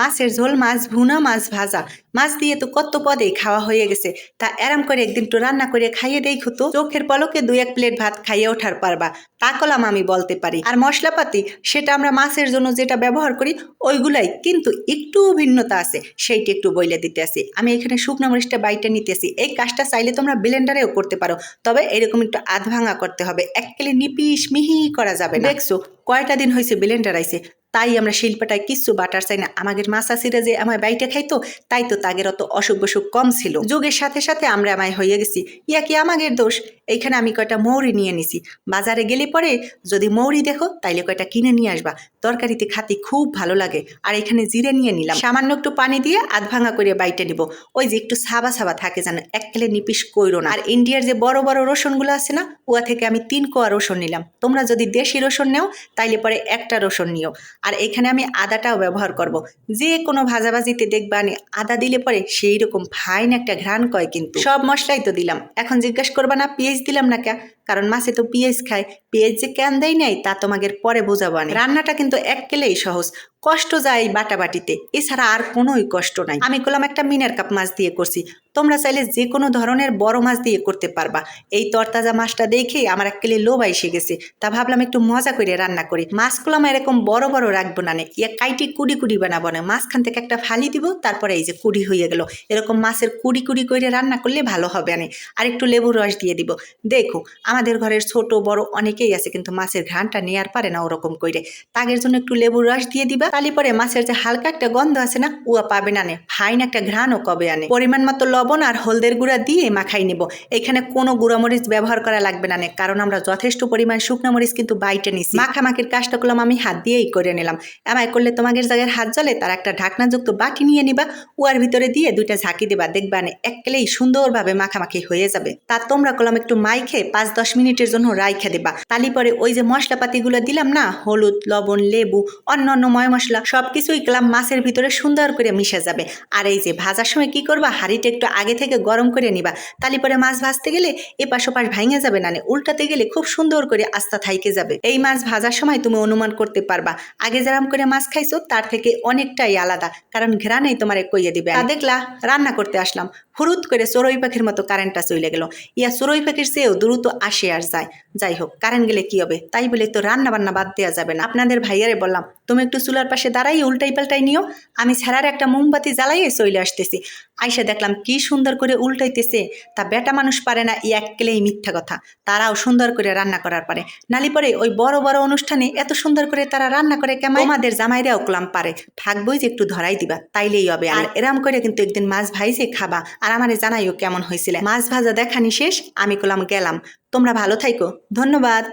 মাছের ঝোল, মাছ ভুনা, মাছ ভাজা। মাছ দিয়ে তো কত পদেই খাওয়া হয়ে গেছে। তা এরাম করে একদিন তো রান্না করে খাইয়ে দেখো তো। চোখের পলকে দুই এক প্লেট ভাত খাইয়ে ওঠার পারবা। তা কলাম আমি বলতে পারি। আর মশলাপাতি, সেটা আমরা মাছের জন্য যেটা ব্যবহার করি, ওইগুলাই কিন্তু একটু ভিন্নতা আছে। সেইটি একটু বইলে দিতে আসি আমি এখানে শুকনো মরিচটা বাইটে নিতেছি এই কাজটা চাইলে তোমরা ব্লেন্ডারেও করতে পারো। তবে এরকম একটু আধ ভাঙা করতে হবে। এককেলে নিপিস মিহি করা যাবে দেখছ, কয়টা দিন হয়েছে ব্লেন্ডার আইছে। তাই আমরা শিল্পটায় কিচ্ছু বাটার চাই না। আমাদের মাসাসিরা যে আমার বাইটে খাইতো, তাই তো তাগের অত অসুখ বসুখ কম ছিল। যুগের সাথে সাথে আমরা আমায় হয়ে গেছি। ইয়া কি আমাদের দোষ? এইখানে আমি কয়টা মৌরি নিয়ে নিছি। বাজারে গেলে পরে যদি মৌরি দেখো, তাইলে কয়টা কিনে নিয়ে আসবা। তরকারিতে খাতে খুব ভালো লাগে। আর এখানে জিরে নিয়ে নিলাম। সামান্য একটু পানি দিয়ে আধ ভাঙা করে বাইটে নিব। ওই যে একটু সাবা সাবা থাকে যেন, এক কেলে নিপিস কইরো না। আর ইন্ডিয়ার যে বড় বড় রসুনগুলো আছে না ওয়া থেকে আমি তিন কোয়া রসুন নিলাম। তোমরা যদি দেশি রসুন নেও, তাইলে পরে একটা রসুন নিও। আর এখানে আমি আদাটাও ব্যবহার করব। যে কোনো ভাজাভাজিতে দেখবা আমি আদা দিলে পরে সেই রকম ফাইন একটা ঘ্রাণ কয় কিন্তু। সব মশলাই তো দিলাম। এখন জিজ্ঞাসা করবা, না, পেঁয়াজ দিলাম না কে কারণ মাছে তো পেঁয়াজ খায়। পেঁয়াজ যে কেন দেয় নাই তা তোমাদের পরে বোঝাবো না রান্নাটা কিন্তু এক কেলেই সহজ। কষ্ট যায় বাটাবাটিতে। এছাড়া আর কোনোই কষ্ট নাই। আমি করলাম একটা মিনার কাপ মাছ দিয়ে করছি। তোমরা চাইলে যে কোনো ধরনের বড় মাছ দিয়ে করতে পারবা। এই তরতাজা মাছটা দেখে আমার এক কেলে লোভ এসে গেছে। তা ভাবলাম একটু মজা করে রান্না করি। মাছগুলো আমার এরকম বড় বড় রাখব না নে। ইয়া কাইটি কুড়ি কুড়ি বানাবো না। মাঝখান থেকে একটা ফালি দিব, তারপরে এই যে কুড়ি হয়ে গেল। এরকম মাছের কুড়ি কুড়ি করে রান্না করলে ভালো হবে আনে আর একটু লেবুর রস দিয়ে দিব। দেখো আমাদের ঘরের ছোট, বড় অনেকেই আছে, কিন্তু মাছের ঘ্রাণটা নেয়ার পারে না ওরকম করে তাগের জন্য একটু লেবুর রস দিয়ে দিবা, তালি পরে মাছের যে হালকা একটা গন্ধ আছে না উয়া পাবে না নে। ফাইন একটা ঘ্রাণও কবে আনে। পরিমাণ মতো লবণ আর হলদের গুঁড়া দিয়ে মাখাই নেব। এখানে কোনো গুঁড়া মরিচ ব্যবহার করা লাগবে না নে, কারণ আমরা যথেষ্ট পরিমাণ শুকনো মরিচ কিন্তু বাইটে নিছি। মাখামাখির কাজটা করলাম আমি হাত দিয়েই করে নিলাম। এমাই করলে তোমাদের জায়গায় হাত জলে তার একটা ঢাকনাযুক্ত বাটি নিয়ে নিবা উয়ার ভিতরে দিয়ে দুইটা ঝাঁকি দিবা, দেখবা নে, এককেলেই সুন্দরভাবে মাখামাখি হয়ে যাবে। তা তোমরা করলাম একটু মাইখে পাঁচ দশ মিনিটের জন্য রাইখে দিবা। তালি পরে ওই যে মশলাপাতিগুলো দিলাম না, হলুদ, লবণ, লেবু, অন্য অন্য ময় মশলা সব কিছুই গেলাম মাছের ভিতরে সুন্দর করে মিশে যাবে। আর এই যে ভাজার সময় কি করবা, হাঁড়িটা একটু আগে থেকে গরম করে নিবা। তালি পরে মাছ ভাজতে গেলে এপাশ ওপাশ ভাঙে যাবে না উল্টাতে গেলে খুব সুন্দর করে আস্তা থাইকে যাবে। এই মাছ ভাজার সময় তুমি অনুমান করতে পারবা, আগে যেরাম করে মাছ খাইছো, তার থেকে অনেকটাই আলাদা, কারণ ঘেরানেই তোমার কইয়ে দিবে। দেখলা, রান্না করতে আসলাম। হুরুত করে চড়ুই পাখির মতো কারেন্টটা চলে গেল। ইয়া চড়ুই পাখির চেয়েও দ্রুত আসে আর যায়। যাই হোক কারেন্ট গেলে কি হবে? তাই বলে তো রান্না বান্না বাদ দেওয়া যাবে না। আপনাদের ভাইয়ারে বললাম তুমি একটু চুলার পাশে দাঁড়াই উল্টাই পাল্টাই নিও। আমি ছাড়ার একটা মোমবাতি জ্বালাইয়ে চলে আসতেছি। আইসা দেখলাম কি সুন্দর করে উল্টাইতেছে। তা বেটা মানুষ পারে না ই এককেলেই মিথ্যা কথা। তারাও সুন্দর করে রান্না করার পারে। নালি পরে ওই বড় বড় অনুষ্ঠানে এত সুন্দর করে তারা রান্না করে কেমন? আমাদের জামাইরাও ক্লাম পারে। থাকবোই যে একটু ধরাই দিবা তাইলেই হবে। আর এরাম করে কিন্তু একদিন মাছ ভাইজে খাবা। আর আমারে জানাইও কেমন হয়েছিল মাছ ভাজা দেখানি শেষ আমি কলাম গেলাম। তোমরা ভালো থাইকো। ধন্যবাদ।